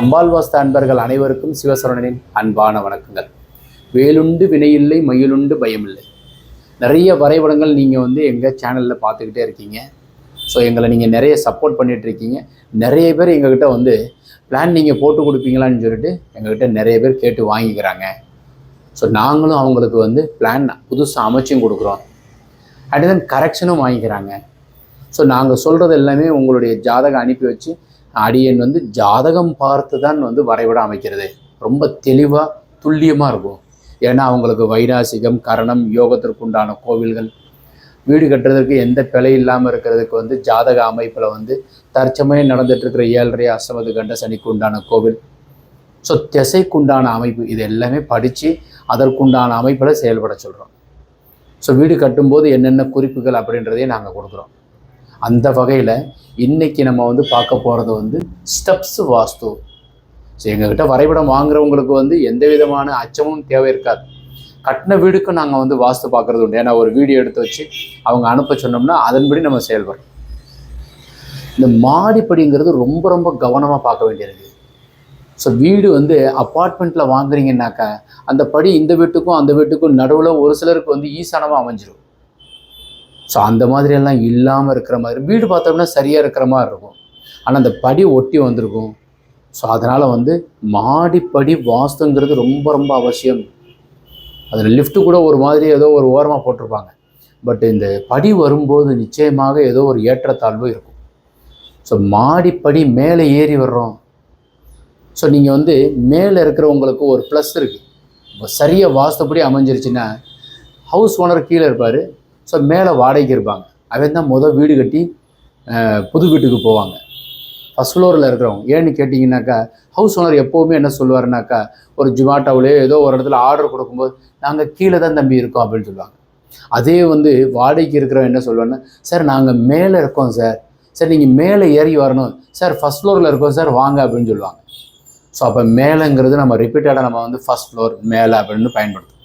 அம்பாள் வாஸ்த அன்பர்கள் அனைவருக்கும் சிவசரணனின் அன்பான வணக்கங்கள். வேலுண்டு வினையில்லை மயிலுண்டு பயமில்லை. நிறைய வரைபடங்கள் நீங்கள் வந்து எங்கள் சேனலில் பார்த்துக்கிட்டே இருக்கீங்க. ஸோ எங்களை நீங்கள் நிறைய சப்போர்ட் பண்ணிகிட்ருக்கீங்க இருக்கீங்க. நிறைய பேர் எங்ககிட்ட வந்து பிளான் நீங்கள் போட்டு கொடுப்பீங்களான்னு சொல்லிட்டு எங்ககிட்ட நிறைய பேர் கேட்டு வாங்கிக்கிறாங்க. ஸோ நாங்களும் அவங்களுக்கு வந்து பிளான் புதுசாக அமைச்சும் கொடுக்குறோம். அண்ட் தென் கரெக்ஷனும் வாங்கிக்கிறாங்க. ஸோ நாங்கள் சொல்கிறது எல்லாமே உங்களுடைய ஜாதகம் அனுப்பி வச்சு அடியன் வந்து ஜாதகம் பார்த்து தான் வந்து வரைபடம் அமைக்கிறது. ரொம்ப தெளிவாக துல்லியமாக இருக்கும். ஏன்னா அவங்களுக்கு வைராசிகம் கரணம் யோகத்திற்கு உண்டான கோவில்கள் வீடு கட்டுறதுக்கு எந்த பிழை இல்லாமல் இருக்கிறதுக்கு வந்து ஜாதக அமைப்பில் வந்து தற்சமயம் நடந்துட்டுருக்கிற ஏழரை அசமது கண்ட சனிக்கு உண்டான கோவில் ஸோ திசைக்குண்டான அமைப்பு இது எல்லாமே படித்து அதற்குண்டான அமைப்பில் செயல்பட சொல்கிறோம் ஸோ வீடு கட்டும்போது என்னென்ன குறிப்புகள் அப்படின்றதையும் நாங்கள் கொடுக்குறோம். அந்த வகையில் இன்னைக்கு நம்ம வந்து பார்க்க போகிறது வந்து ஸ்டெப்ஸ் வாஸ்து. ஸோ எங்ககிட்ட வரைபடம் வாங்குறவங்களுக்கு வந்து எந்த விதமான அச்சமும் தேவை இருக்காது. கட்டின வீடுக்கும் நாங்கள் வந்து வாஸ்து பார்க்குறது உண்டு. ஏன்னா ஒரு வீடியோ எடுத்து வச்சு அவங்க அனுப்ப சொன்னோம்னா அதன்படி நம்ம செயல்படுறோம். இந்த மாடிப்படிங்கிறது ரொம்ப ரொம்ப கவனமாக பார்க்க வேண்டியிருக்கு. ஸோ வீடு வந்து அப்பார்ட்மெண்ட்டில் வாங்குறீங்கன்னாக்கா அந்த படி இந்த வீட்டுக்கும் அந்த வீட்டுக்கும் நடுவில் ஒரு சிலருக்கு வந்து ஈசானமாக அமைஞ்சிடும் ஸோ அந்த மாதிரி எல்லாம் இல்லாமல் இருக்கிற மாதிரி வீடு பார்த்தோம்னா சரியாக இருக்கிற மாதிரி இருக்கும். ஆனால் அந்த படி ஒட்டி வந்திருக்கும். ஸோ அதனால் வந்து மாடிப்படி வாஸ்துங்கிறது ரொம்ப ரொம்ப அவசியம். அதில் லிஃப்ட்டு கூட ஒரு மாதிரி ஏதோ ஒரு ஓரமாக போட்டிருப்பாங்க. பட் இந்த படி வரும்போது நிச்சயமாக ஏதோ ஒரு ஏற்றத்தாழ்வு இருக்கும். ஸோ மாடிப்படி மேலே ஏறி வர்றோம். ஸோ நீங்கள் வந்து மேலே இருக்கிறவங்களுக்கு ஒரு ப்ளஸ் இருக்குது சரியாக வாஸ்துப்படி அமைஞ்சிருச்சுன்னா ஹவுஸ் ஓனர் கீழே இருப்பார். ஸோ மேலே வாடகைக்கு இருப்பாங்க. அவன் தான் முதல் வீடு கட்டி புது வீட்டுக்கு போவாங்க. ஃபஸ்ட் ஃப்ளோரில் இருக்கிறவங்க. ஏன்னு கேட்டிங்கனாக்கா ஹவுஸ் ஓனர் எப்போவுமே என்ன சொல்லுவாருனாக்கா ஒரு ஜொமாட்டோவிலே ஏதோ ஒரு இடத்துல ஆர்டர் கொடுக்கும்போது நாங்கள் கீழே தான் தம்பி இருக்கோம் அப்படின்னு சொல்லுவாங்க. அதே வந்து வாடகைக்கு இருக்கிறவங்க என்ன சொல்லுவாங்கன்னா சார் நாங்கள் மேலே இருக்கோம் சார். சார் நீங்கள் மேலே ஏறி வரணும். சார் ஃபஸ்ட் ஃப்ளோரில் இருக்கோம் சார். வாங்க அப்படின்னு சொல்லுவாங்க. ஸோ அப்போ மேலேங்கிறது நம்ம ரிப்பீட்டடாக நம்ம வந்து ஃபஸ்ட் ஃப்ளோர் மேலே அப்படின்னு பயன்படுத்தும்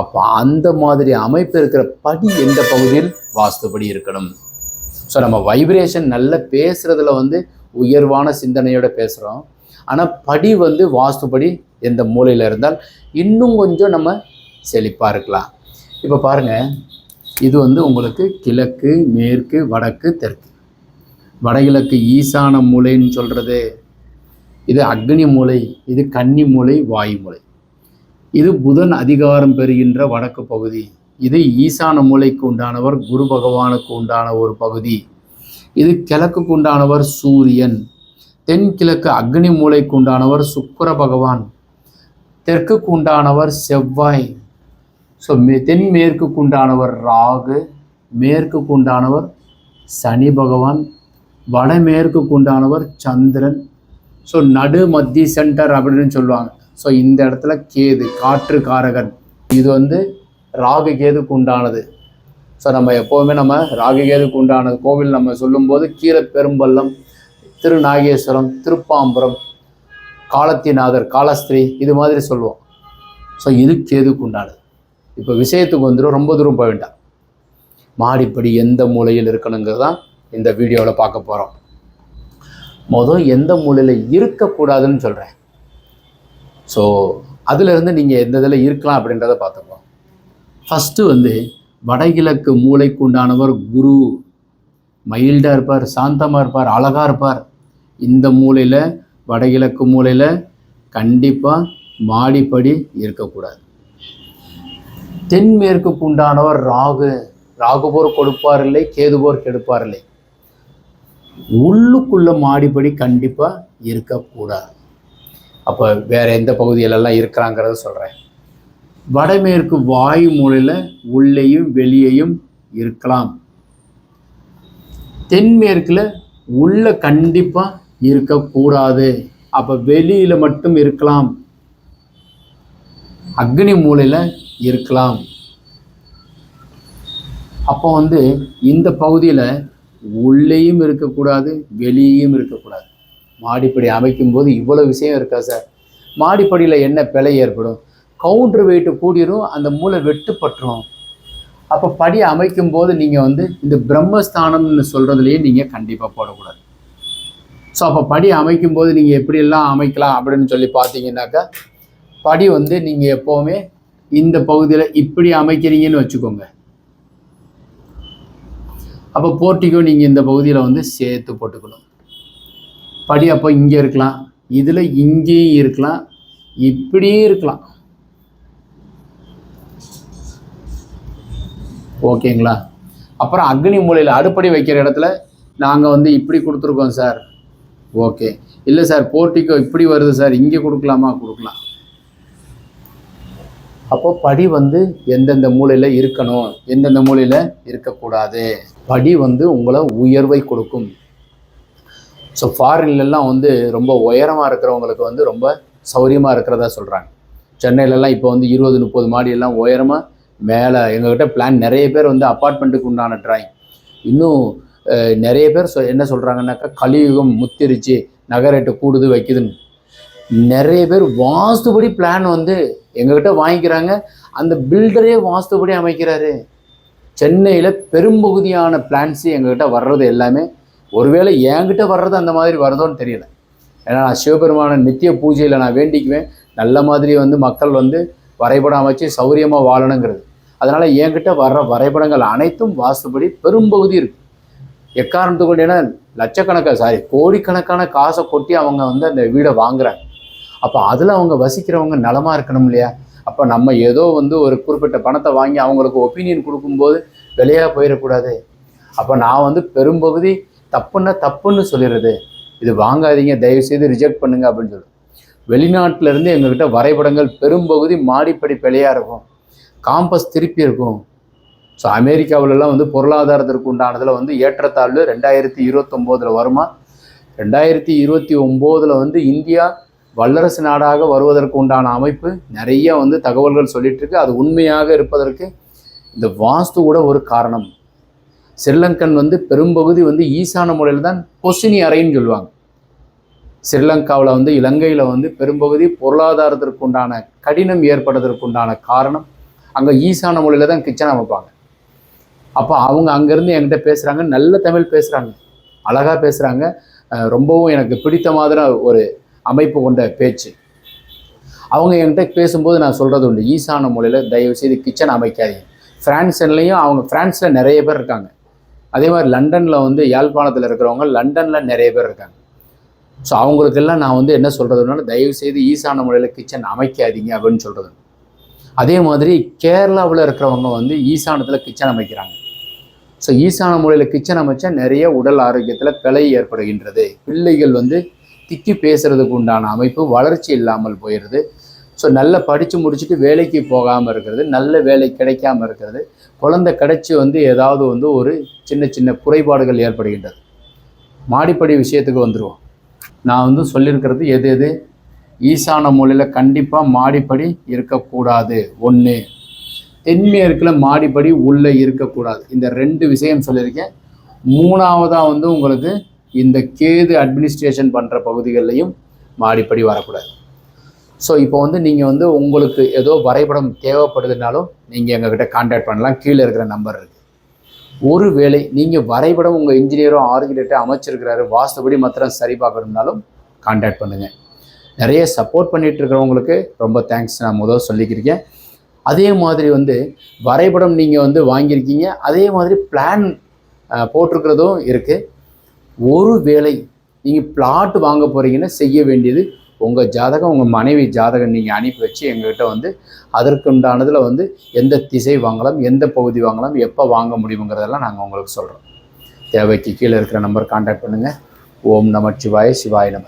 அப்போ அந்த மாதிரி அமைப்பு இருக்கிற படி எந்த பகுதியில் வாஸ்துபடி இருக்கணும்? ஸோ நம்ம வைப்ரேஷன் நல்லா பேசுகிறதுல வந்து உயர்வான சிந்தனையோடு பேசுகிறோம் ஆனால் படி வந்து வாஸ்துபடி எந்த மூலையில் இருந்தால் இன்னும் கொஞ்சம் நம்ம செழிப்பாக இருக்கலாம். இப்போ பாருங்கள் இது வந்து உங்களுக்கு கிழக்கு மேற்கு வடக்கு தெற்கு. வடகிழக்கு ஈசான மூலைன்னு சொல்கிறது இது அக்னி மூலை இது கன்னி மூலை வாயு மூலை. இது புதன் அதிகாரம் பெறுகின்ற வடக்கு பகுதி. இது ஈசான மூலைக்கு உண்டானவர் குரு பகவானுக்கு உண்டான ஒரு பகுதி. இது கிழக்குக்கு உண்டானவர் சூரியன். தென்கிழக்கு அக்னி மூலைக்கு உண்டானவர் சுக்கர பகவான். தெற்குக்கு உண்டானவர் செவ்வாய். ஸோ மே தென்மேற்குக்கு உண்டானவர் ராகு. மேற்குக்கு உண்டானவர் சனி பகவான். வடமேற்குக்கு உண்டானவர் சந்திரன். ஸோ நடு மத்திய சென்டர் அப்படின்னு சொல்லுவாங்க. ஸோ இந்த இடத்துல கேது காற்று காரகன் இது வந்து ராகு கேதுக்கு உண்டானது. ஸோ நம்ம எப்போவுமே நம்ம ராகு கேதுக்கு உண்டானது கோவில் நம்ம சொல்லும்போது கீழே பெரும்பள்ளம் திருநாகேஸ்வரம் திருப்பாம்புரம் காலத்திநாதர் காலஸ்திரி இது மாதிரி சொல்லுவோம். ஸோ இது கேதுக்கு உண்டானது. இப்போ விஷயத்துக்கு வந்துடும் ரொம்ப தூரம் போக வேண்டாம். மாடிப்படி எந்த மூலையில் இருக்கணுங்கிறது தான் இந்த வீடியோவில் பார்க்க போகிறோம் மொதல் எந்த மூலையில் இருக்கக்கூடாதுன்னு சொல்கிறேன் ஸோ அதிலிருந்து நீங்கள் எந்த இதில் இருக்கலாம் அப்படின்றத பார்த்துப்போம் ஃபஸ்ட்டு வந்து வடகிழக்கு மூளைக்குண்டானவர் குரு. மைல்டாக இருப்பார் சாந்தமாக இருப்பார் அழகாக இருப்பார். இந்த மூலையில் வடகிழக்கு மூலையில் கண்டிப்பாக மாடிப்படி இருக்கக்கூடாது. தென்மேற்குக்கு உண்டானவர் ராகு ராகுபோர் கொடுப்பார் இல்லை கேதுபோர் கெடுப்பார் இல்லை. உள்ளுக்குள்ள மாடிப்படி கண்டிப்பாக இருக்கக்கூடாது. அப்போ வேற எந்த பகுதியிலெல்லாம் இருக்கிறாங்கிறத சொல்கிறேன் வடமேற்கு வாயு மூலையில் உள்ளேயும் வெளியேயும் இருக்கலாம். தென்மேற்கில் உள்ள கண்டிப்பாக இருக்கக்கூடாது. அப்போ வெளியில் மட்டும் இருக்கலாம். அக்னி மூலையில் இருக்கலாம். அப்போ வந்து இந்த பகுதியில் உள்ளேயும் இருக்கக்கூடாது வெளியேயும் இருக்கக்கூடாது. மாடிப்படி அமைக்கும்போது இவ்வளோ விஷயம் இருக்கா சார்? மாடிப்படியில் என்ன பிழை ஏற்படும்? கவுண்டர் வெயிட்டு கூடிரும் அந்த மூளை வெட்டுப்பட்டுரும் அப்போ படி அமைக்கும் போது நீங்கள் வந்து இந்த பிரம்மஸ்தானம்னு சொல்கிறதுலையே நீங்கள் கண்டிப்பாக போடக்கூடாது. ஸோ ஸோ அப்போ படி அமைக்கும் போது நீங்கள் எப்படியெல்லாம் அமைக்கலாம் அப்படின்னு சொல்லி பார்த்தீங்கன்னாக்கா படி வந்து நீங்கள் எப்போவுமே இந்த பகுதியில் இப்படி அமைக்கிறீங்கன்னு வச்சுக்கோங்க. அப்போ போர்ட்டிக்கோ நீங்கள் இந்த பகுதியில் வந்து சேர்த்து போட்டுக்கணும். படி அப்போ இங்கே இருக்கலாம் இதில் இங்கேயும் இருக்கலாம் இப்படியும் இருக்கலாம். ஓகேங்களா? அப்புறம் அக்னி மூலையில் அடுப்படி வைக்கிற இடத்துல நாங்கள் வந்து இப்படி கொடுத்துருக்கோம் சார். ஓகே. இல்லை சார் போர்ட்டிக்கோ இப்படி வருது சார் இங்கே கொடுக்கலாமா? கொடுக்கலாம். அப்போ படி வந்து எந்தெந்த மூலையில் இருக்கணும் எந்தெந்த மூலையில் இருக்கக்கூடாது. படி வந்து உங்களை உயர்வை கொடுக்கும். ஸோ ஃபாரின்லலாம் வந்து ரொம்ப உயரமாக இருக்கிறவங்களுக்கு வந்து ரொம்ப சௌரியமாக இருக்கிறதா சொல்கிறாங்க சென்னையிலலாம் இப்போ வந்து இருபது முப்பது மாடியெல்லாம் உயரமாக மேலே எங்ககிட்ட பிளான் நிறைய பேர் வந்து அப்பார்ட்மெண்ட்டுக்கு உண்டான ட்ராயிங் இன்னும் நிறைய பேர் சொ என்ன சொல்கிறாங்கன்னாக்கா கலியுகம் முத்திருச்சு நகரேட்டு கூடுது வைக்குதுன்னு. நிறைய பேர் வாஸ்துபடி பிளான் வந்து எங்ககிட்ட வாங்கிக்கிறாங்க. அந்த பில்டரே வாஸ்துபடி அமைக்கிறாரு. சென்னையில் பெரும்பகுதியான பிளான்ஸு எங்ககிட்ட வர்றது எல்லாமே ஒருவேளை என்கிட்ட வர்றது அந்த மாதிரி வருதோன்னு தெரியல. ஏன்னா நான் சிவபெருமான நித்திய பூஜையில் நான் வேண்டிக்குவேன். நல்ல மாதிரி வந்து மக்கள் வந்து வரைபடம் அமைச்சு சௌரியமாக வாழணுங்கிறது. அதனால் என்கிட்ட வர்ற வரைபடங்கள் அனைத்தும் வாஸ்துபடி பெரும்பகுதி இருக்கு. எக்காரணத்து கொண்டேன்னா லட்சக்கணக்காக சாரி கோடிக்கணக்கான காசை கொட்டி அவங்க வந்து அந்த வீடை வாங்குறாங்க. அப்போ அதில் அவங்க வசிக்கிறவங்க நலமாக இருக்கணும் இல்லையா? அப்போ நம்ம ஏதோ வந்து ஒரு குறிப்பிட்ட பணத்தை வாங்கி அவங்களுக்கு ஒப்பீனியன் கொடுக்கும்போது விலையாக போயிடக்கூடாது. அப்போ நான் வந்து பெரும்பகுதி தப்புன்னா தப்புன்னு சொல்லிடுறது. இது வாங்காதீங்க தயவு செய்து ரிஜெக்ட் பண்ணுங்க அப்படின்னு சொல்லுவோம் வெளிநாட்டிலேருந்து எங்ககிட்ட வரைபடங்கள் பெரும்பகுதி மாடிப்படி பிழையாக இருக்கும். காம்பஸ் திருப்பி இருக்கும். ஸோ அமெரிக்காவிலலாம் வந்து பொருளாதாரத்திற்கு உண்டானதில் வந்து ஏற்றத்தாழ்வு ரெண்டாயிரத்தி இருபத்தொம்போதில் வருமா? ரெண்டாயிரத்தி இருபத்தி ஒம்போதில் வந்து இந்தியா வல்லரசு நாடாக வருவதற்கு உண்டான அமைப்பு நிறைய வந்து தகவல்கள் சொல்லிட்டு இருக்கு. அது உண்மையாக இருப்பதற்கு இந்த வாஸ்து கூட ஒரு காரணம். ஸ்ரீலங்கன் வந்து பெரும்பகுதி வந்து ஈசான முறையில் தான் கொசினி அறைன்னு சொல்லுவாங்க. ஸ்ரீலங்காவில் வந்து இலங்கையில் வந்து பெரும்பகுதி பொருளாதாரத்திற்கு உண்டான கடினம் ஏற்படுறதற்கு உண்டான காரணம் அங்கே ஈசான மொழியில் தான் கிச்சன் அமைப்பாங்க. அப்போ அவங்க அங்கேருந்து என்கிட்ட பேசுகிறாங்க நல்ல தமிழ் பேசுகிறாங்க அழகாக பேசுகிறாங்க ரொம்பவும் எனக்கு பிடித்த மாதிரி ஒரு அமைப்பு கொண்ட பேச்சு. அவங்க என்கிட்ட பேசும்போது நான் சொல்கிறது உண்டு ஈசான மொழியில் தயவுசெய்து கிச்சன் அமைக்காதீங்க. ஃப்ரான்ஸ்லேயும் அவங்க ஃப்ரான்ஸில் நிறைய பேர் இருக்காங்க. அதே மாதிரி லண்டனில் வந்து யாழ்ப்பாணத்தில் இருக்கிறவங்க லண்டனில் நிறைய பேர் இருக்காங்க. ஸோ அவங்களுக்கெல்லாம் நான் வந்து என்ன சொல்கிறதுனால தயவு செய்து ஈசான முறையில் கிச்சன் அமைக்காதீங்க அப்படின்னு சொல்கிறது அதே மாதிரி கேரளாவில் இருக்கிறவங்க வந்து ஈசானத்தில் கிச்சன் அமைக்கிறாங்க. ஸோ ஈசான முறையில் கிச்சன் அமைச்சா நிறைய உடல் ஆரோக்கியத்தில் பிழை ஏற்படுகின்றது. பிள்ளைகள் வந்து திக்கி பேசுறதுக்கு உண்டான அமைப்பு வளர்ச்சி இல்லாமல் போயிடுது. ஸோ நல்லா படித்து முடிச்சுட்டு வேலைக்கு போகாமல் இருக்கிறது நல்ல வேலை கிடைக்காம இருக்கிறது குழந்தை கிடைச்சி வந்து ஏதாவது வந்து ஒரு சின்ன சின்ன குறைபாடுகள் ஏற்படுகின்றது. மாடிப்படி விஷயத்துக்கு வந்துடுவோம் நான் வந்து சொல்லியிருக்கிறது எது எது? ஈசான மூலையில் கண்டிப்பாக மாடிப்படி இருக்கக்கூடாது. ஒன்று தென்மேற்கில் மாடிப்படி உள்ளே இருக்கக்கூடாது. இந்த ரெண்டு விஷயம் சொல்லியிருக்கேன். மூணாவதாக வந்து உங்களுக்கு இந்த கேது அட்மினிஸ்ட்ரேஷன் பண்ணுற பகுதிகள்லையும் மாடிப்படி வரக்கூடாது. ஸோ இப்போ வந்து நீங்கள் வந்து உங்களுக்கு ஏதோ வரைபடம் தேவைப்படுதுனாலும் நீங்கள் எங்ககிட்ட காண்டாக்ட் பண்ணலாம். கீழே இருக்கிற நம்பர் இருக்குது ஒருவேளை நீங்கள் வரைபடம் உங்கள் இன்ஜினியரோ ஆர்கிடெக்டோ அமைச்சிருக்கிறாரு வாஸ்துபடி மாத்திரம் சரி பார்க்கணும்னாலும் காண்டாக்ட் பண்ணுங்கள் நிறைய சப்போர்ட் பண்ணிட்டு இருக்கிறவங்களுக்கு ரொம்ப தேங்க்ஸ் நான் முதல் சொல்லிக்கிருக்கேன் அதே மாதிரி வந்து வரைபடம் நீங்கள் வந்து வாங்கியிருக்கீங்க. அதே மாதிரி பிளான் போட்டிருக்கிறதும் இருக்குது ஒரு வேளை நீங்கள் பிளாட் வாங்க போகிறீங்கன்னா செய்ய வேண்டியது உங்கள் ஜாதகம் உங்கள் மனைவி ஜாதகம் நீங்கள் அனுப்பி வச்சு எங்ககிட்ட வந்து அதற்குண்டானதில் வந்து எந்த திசை வாங்கலாம் எந்த பகுதி வாங்கலாம் எப்போ வாங்க முடியுங்கிறதெல்லாம் நாங்கள் உங்களுக்கு சொல்கிறோம் தேவைக்கு கீழே இருக்கிற நம்பர் காண்டாக்ட் பண்ணுங்கள் ஓம் நமச்சிவாய சிவாய நம.